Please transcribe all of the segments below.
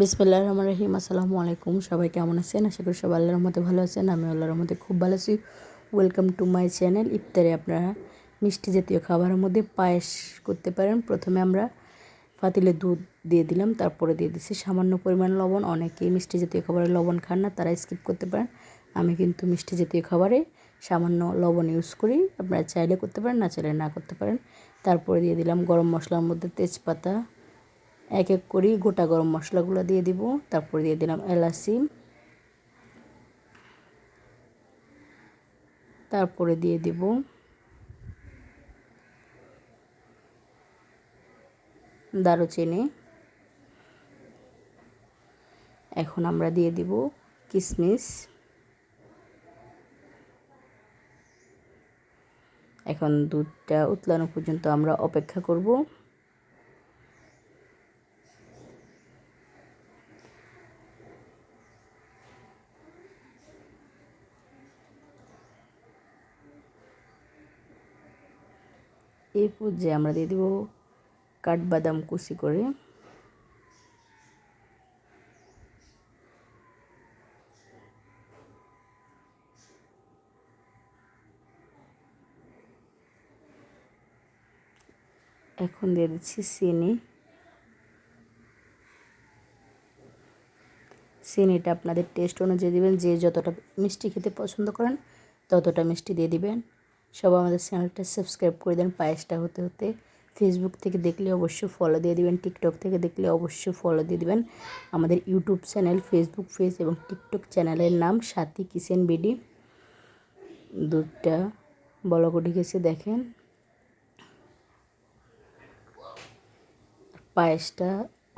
বিসমিল্লাহ রহমান রহিম আসসালামু আলাইকুম। সবাই কেমন আছেন? আশা করি সবাই আল্লাহর মধ্যে ভালো আছেন। আমি আল্লাহর মধ্যে খুব ভালো আছি। ওয়েলকাম টু মাই চ্যানেল ইফতারে আপনারা মিষ্টি জাতীয় খাবারের মধ্যে পায়েস করতে পারেন। প্রথমে আমরা পাতিলে দুধ দিয়ে দিলাম, তারপরে দিয়ে দিচ্ছি সামান্য পরিমাণ লবণ। অনেকেই মিষ্টি জাতীয় খাবারে লবণ খান না, তারা স্কিপ করতে পারেন। আমি কিন্তু মিষ্টি জাতীয় খাবারে সামান্য লবণ ইউজ করি। আপনারা চাইলে করতে পারেন, না চাইলে না করতে পারেন। তারপরে দিয়ে দিলাম গরম মশলার মধ্যে তেজপাতা এক এক করি গোটা গরম মশলাগুলো দিয়ে দিব, তারপর দিয়ে দিলাম এলাচি। তারপরে দিয়ে দিব দারুচিনি। এখন আমরা দিয়ে দিব কিশমিশ এখন দুধটা উতলানো পর্যন্ত আমরা অপেক্ষা করব। এই পর্যায়ে আমরা দিয়ে দেবো কাঠবাদাম কুচি করে। এখন দিয়ে দিচ্ছি চিনি। চিনিটা আপনাদের টেস্ট অনুযায়ী দেবেন, যে যতটা মিষ্টি খেতে পছন্দ করেন ততটা মিষ্টি দিয়ে দিবেন। সবাই আমাদের চ্যানেলটা সাবস্ক্রাইব করে দেন পায়েসটা হতে হতে। ফেসবুক থেকে দেখলে অবশ্যই ফলো দিয়ে দিবেন টিকটক থেকে দেখলে অবশ্যই ফলো দিয়ে দিবেন। আমাদের ইউটিউব চ্যানেল ফেসবুক পেজ এবং টিকটক চ্যানেলের নাম সাথী কিচেন বিডি। দুধটা বলক গেছে, দেখেন। পায়েসটা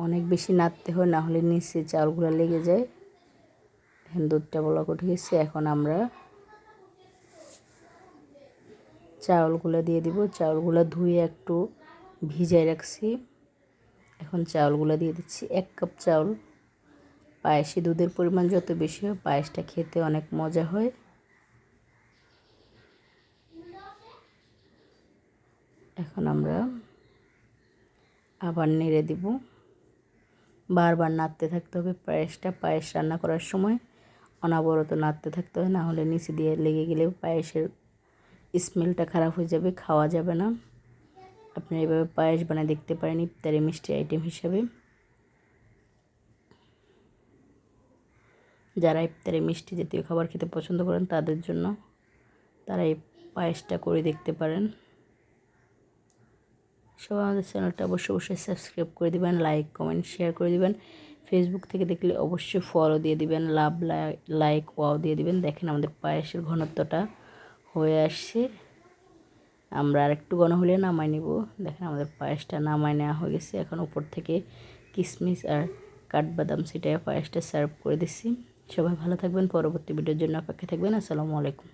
অনেক বেশি নাড়তে হয়, না হলে নিচে চাউলগুলো লেগে যায়। দুধটা বলক উঠে গেছে, এখন আমরা চাউলগুলো দিয়ে দিব। চাউলগুলো ধুয়ে একটু ভিজাই রাখছি। এখন চাউলগুলো দিয়ে দিচ্ছি। এক কাপ চাউল। পায়েসে দুধের পরিমাণ যত বেশি হয়, পায়েসটা খেতে অনেক মজা হয়। এখন আমরা আবার নেড়ে দিব। বারবার নাড়তে থাকতে হবে পায়েসটা। পায়েস রান্না করার সময় অনাবরত নাড়তে থাকতে হবে না হলে নিচে দিয়ে লেগে গেলে পায়েসের স্মেলটা খারাপ হয়ে যাবে, খাওয়া যাবে না। আপনি এভাবে পায়েস বানায় দেখতে পারেন ইফতারি মিষ্টি আইটেম হিসাবে। যারা ইফতারি মিষ্টি জাতীয় খাবার খেতে পছন্দ করেন, তাদের জন্য তারা এই পায়েসটা করে দেখতে পারেন। সবাই আমাদের চ্যানেলটা অবশ্যই অবশ্যই সাবস্ক্রাইব করে দিবেন, লাইক, কমেন্ট, শেয়ার করে দিবেন। ফেসবুক থেকে দেখলে অবশ্যই ফলো দিয়ে দিবেন, লাভ লাইক ওয়াও দিয়ে দিবেন। দেখেন আমাদের পায়েসের ঘনত্বটা। হয়ে আসছে। আমরা আর একটু ঘন হলে নামাই নিব। দেখেন আমাদের পায়েসটা নামায় নেওয়া হয়ে গেছে। এখন উপর থেকে কিশমিশ আর কাঠবাদাম সেটাই পায়েসটা সার্ভ করে দিচ্ছি। সবাই ভালো থাকবেন। পরবর্তী ভিডিওর জন্য অপেক্ষা থাকবেন। আসসালামু আলাইকুম।